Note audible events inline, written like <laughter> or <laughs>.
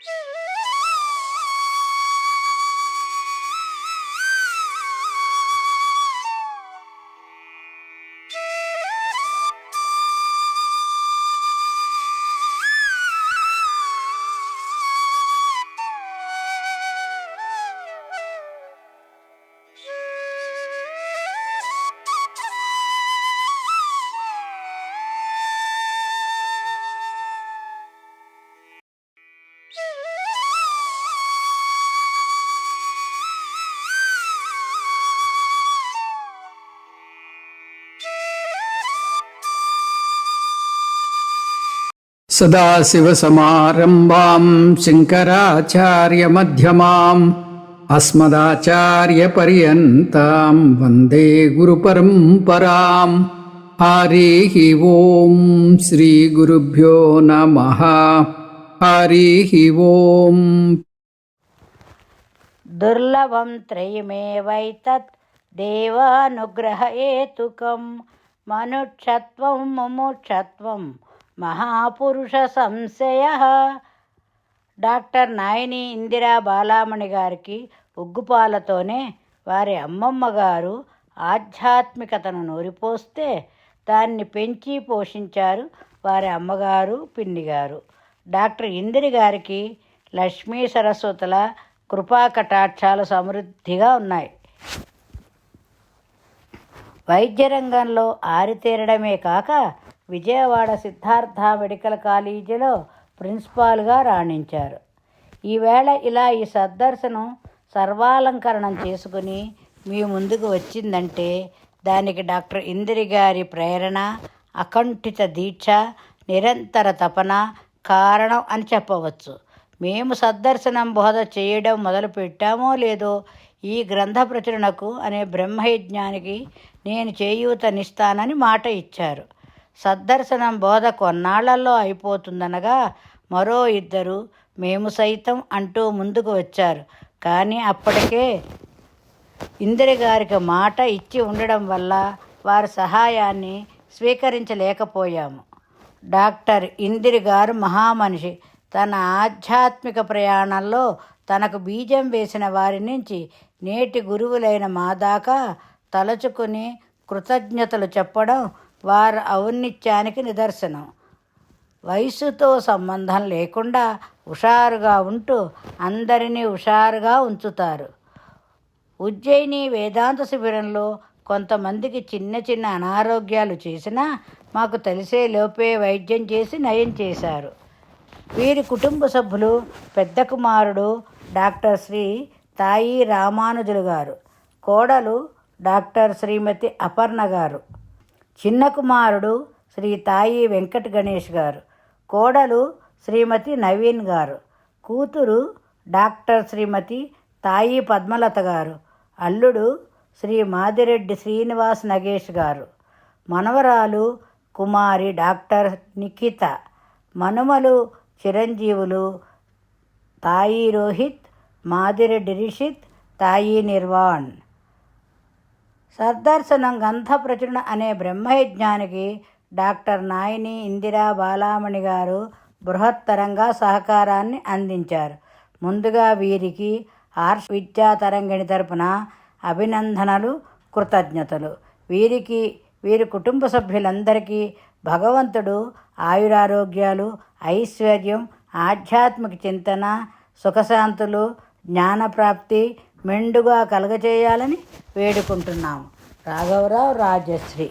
Yeah. <laughs> सदाशिवसमारम्भां शङ्कराचार्यमध्यमाम् अस्मदाचार्यपर्यन्तां वन्दे गुरुपरम्पराम् हरिः ॐ श्रीगुरुभ्यो नमः। हरिः ॐ दुर्लभं त्रयमेवैतत् त्रयिमेवैतदेवानुग्रहयेतुकं मनुक्षत्वं मुमुक्षत्वम् మహాపురుష సంశయ డాక్టర్ నాయని ఇందిరా బాలామణి గారికి ఉగ్గుపాలతోనే వారి అమ్మమ్మ గారు ఆధ్యాత్మికతను నూరిపోస్తే దాన్ని పెంచి పోషించారు వారి అమ్మగారు పిన్ని గారు డాక్టర్ ఇందిరి గారికి లక్ష్మీ సరస్వతుల కృపా కటాక్షాలు సమృద్ధిగా ఉన్నాయి. వైద్య రంగంలో ఆరితేరడమే కాక విజయవాడ సిద్ధార్థ మెడికల్ కాలేజీలో ప్రిన్సిపాల్గా రాణించారు. ఈవేళ ఇలా ఈ సద్దర్శనం సర్వాలంకరణం చేసుకుని మీ ముందుకు వచ్చిందంటే దానికి డాక్టర్ ఇందిరి గారి ప్రేరణ అకంఠిత దీక్ష నిరంతర తపన కారణం అని చెప్పవచ్చు. మేము సద్దర్శనం బోధ చేయడం మొదలు పెట్టామో లేదో ఈ గ్రంథ ప్రచురణకు అనే బ్రహ్మయజ్ఞానికి నేను చేయూతనిస్తానని మాట ఇచ్చారు. సద్దర్శనం బోధ కొన్నాళ్ళలో అయిపోతుందనగా మరో ఇద్దరు మేము సైతం అంటూ ముందుకు వచ్చారు. కానీ అప్పటికే ఇందిరగారికి మాట ఇచ్చి ఉండడం వల్ల వారి సహాయాన్ని స్వీకరించలేకపోయాము. డాక్టర్ ఇందిరి గారు మహామనిషి. తన ఆధ్యాత్మిక ప్రయాణంలో తనకు బీజం వేసిన వారి నుంచి నేటి గురువులైన మా దాకా తలుచుకుని కృతజ్ఞతలు చెప్పడం వారి ఔన్నిత్యానికి నిదర్శనం. వయసుతో సంబంధం లేకుండా హుషారుగా ఉంటూ అందరినీ హుషారుగా ఉంచుతారు. ఉజ్జయిని వేదాంత శిబిరంలో కొంతమందికి చిన్న చిన్న అనారోగ్యాలు చేసినా మాకు తెలిసే లోపే వైద్యం చేసి నయం చేశారు. వీరి కుటుంబ సభ్యులు పెద్ద కుమారుడు డాక్టర్ శ్రీ తాయి రామానుజులు గారు కోడలు డాక్టర్ శ్రీమతి అపర్ణ గారు. చిన్న కుమారుడు శ్రీ తాయి వెంకట గణేష్ గారు. కోడలు శ్రీమతి నవీన్ గారు. కూతురు డాక్టర్ శ్రీమతి తాయి పద్మలత గారు. అల్లుడు శ్రీ మాదిరెడ్డి శ్రీనివాస్ నగేష్ గారు. మనవరాలు కుమారి డాక్టర్ నిఖిత. మనుమలు చిరంజీవులు తాయి రోహిత్ మాదిరెడ్డి రిషిత్ తాయి నిర్వాణ్. సర్దర్శనం గంధ ప్రచురణ అనే బ్రహ్మయజ్ఞానికి డాక్టర్ నాయిని ఇందిరా బాలామణి గారు బృహత్తరంగా సహకారాన్ని అందించారు. ముందుగా వీరికి ఆర్ష విద్యా తరంగిణి తరపున అభినందనలు కృతజ్ఞతలు. వీరికి వీరి కుటుంబ సభ్యులందరికీ భగవంతుడు ఆయురారోగ్యాలు ఐశ్వర్యం ఆధ్యాత్మిక చింతన సుఖశాంతులు జ్ఞానప్రాప్తి మెండుగా కలగచేయాలని వేడుకుంటున్నాము. రాఘవరావు రాజశ్రీ.